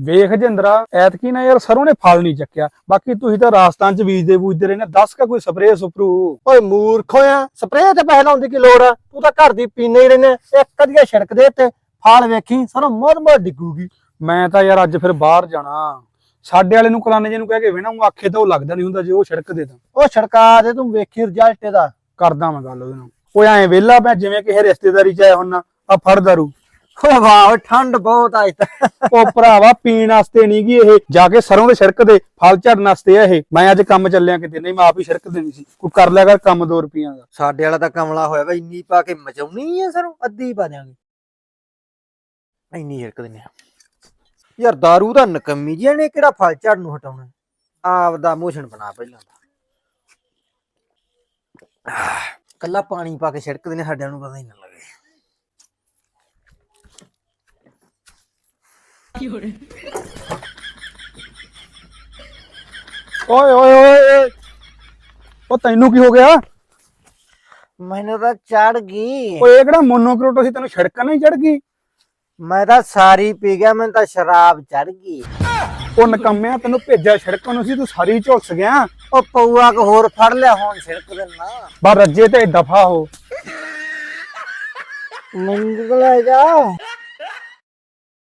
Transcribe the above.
ਵੇਖ ਜਿੰਦਰਾ ਐਤਕੀ ਨਾ ਯਾਰ ਸਰੋਂ ਨੇ ਫਲ ਨਹੀਂ ਚੱਕਿਆ। ਬਾਕੀ ਤੁਸੀਂ ਤਾਂ ਰਾਜਸਥਾਨ ਚ ਬੀਜਦੇ ਬੂਜਦੇ ਰਹੇ ਨੇ ਦੱਸ ਕਾ ਕੋਈ ਸਪਰੇਅ ਸੁਪਰੂ? ਓਏ ਮੂਰਖ ਹੋਇਆ ਸਪਰੇਅ ਤੇ ਪੈਸੇ ਲਾਉਣ ਦੀ ਕੀ ਲੋੜ ਆ? ਤੂੰ ਤਾਂ ਘਰ ਦੀ ਪੀਨੇ ਹੀ ਰਹਿੰਦੇ ਇੱਕ ਅਧੀਆ ਛਿੜਕ ਦੇ ਤੇ ਫਾਲ ਵੇਖੀ ਸਰੋਂ ਮੋਦ ਮੋਦ ਡਿੱਗੂਗੀ। ਮੈਂ ਤਾਂ ਯਾਰ ਅੱਜ ਫਿਰ ਬਾਹਰ ਜਾਣਾ। ਸਾਡੇ ਵਾਲੇ ਨੂੰ ਕਲਾਨੇ ਜੇ ਨੂੰ ਕਹਿ ਕੇ ਵੇਣਾ ਉਹ ਆਖੇ ਤਾਂ ਉਹ ਲੱਗਦਾ ਨਹੀਂ ਹੁੰਦਾ ਜੇ ਉਹ ਛਿੜਕ ਦੇ ਤਾਂ। ਉਹ ਛੜਕਾ ਦੇ ਤੂੰ ਵੇਖੀ ਰਿਜ਼ਲਟ ਇਹਦਾ। ਕਰਦਾ ਮੈਂ ਗੱਲ ਉਹਦੇ ਨਾਲ। ਉਹ ਐਂ ਵਿਹਲਾ ਮੈਂ ਜਿਵੇਂ ਕਿਸੇ ਰਿਸ਼ਤੇਦਾਰੀ ਚ ਆਇਆ ਹੁੰਨਾ ਆ ਫੜ ਦਾਰੂ। ਓਏ ਵਾਹ ਠੰਡ ਬਹੁਤ ਆਈ ਤਾਂ ਉਹ ਭਰਾਵਾ ਪੀਣ ਵਾਸਤੇ ਨਹੀਂ ਗੀ ਇਹ। ਜਾ ਕੇ ਸਰੋਂ ਦੇ ਛਿੜਕ ਦੇ ਫਲ ਝੜਨ ਵਾਸਤੇ ਆ ਇਹ। ਮੈਂ ਅੱਜ ਕੰਮ ਚੱਲਿਆ ਕਿਤੇ ਨਹੀਂ ਮੈਂ ਆਪ ਹੀ ਛਿੜਕ ਦੇਣੀ ਸੀ। ਕੋਈ ਕਰ ਲਿਆ ਕਰ ਕੰਮ 2 ਰੁਪਈਆਂ ਦਾ। ਸਾਡੇ ਵਾਲਾ ਤਾਂ ਕਮਲਾ ਹੋਇਆ ਵਾ ਇੰਨੀ ਪਾ ਕੇ ਮਚਾਉਣੀ ਆ ਸਰੋਂ ਅੱਧੀ ਪਾ ਦਿਆਂਗੇ। ਇੰਨੀ ਛਿੜਕ ਦਿੰਨੇ ਆ। ਯਾਰ दारू ਦਾ ਨਕਮੀ ਜੀ ਨੇ ਕਿਹੜਾ ਫਲ ਝੜ ਨੂੰ ਹਟਾਉਣਾ? ਆਪ ਦਾ ਮੋਸ਼ਨ ਬਣਾ ਪਹਿਲਾਂ ਦਾ ਕੱਲਾ ਪਾਣੀ ਪਾ ਕੇ ਛਿੜਕ ਦਿੰਨੇ ਸਾਡਿਆਂ ਨੂੰ ਪਤਾ ਹੀ ਨਾ ਲੱਗੇ। ਓਏ ਓਏ ਓਏ ਓਏ। ਉਹ ਤੈਨੂੰ ਕੀ ਹੋ ਗਿਆ? ਮੈਨੂੰ ਤਾਂ ਚੜ ਗਈ। ਓਏ ਇਹ ਕਿਹੜਾ ਮੋਨੋਕ੍ਰੋਟੋ ਸੀ? ਤੈਨੂੰ ਛਿੜਕਣ ਨਹੀਂ ਚੜ ਗਈ? ਮੈਂ ਤਾਂ ਸਾਰੀ ਪੀ ਗਿਆ ਮੈਨੂੰ ਤਾਂ ਸ਼ਰਾਬ ਚੜ ਗਈ। ਉਹ ਨਕੰਮਿਆ ਤੈਨੂੰ ਭੇਜਿਆ ਛਿੜਕਣ ਨੂੰ ਸੀ ਤੂੰ ਸਾਰੀ ਝੁਲਸ ਗਿਆ। ਉਹ ਪਊਆ ਕੋ ਹੋਰ ਫੜ ਲਿਆ ਹੁਣ ਛਿੜਕ ਦਿੰਨਾ। ਬਾ ਰੱਜੇ ਤੇ ਦਫਾ ਹੋ। ਮੰਗਲ ਜਾ।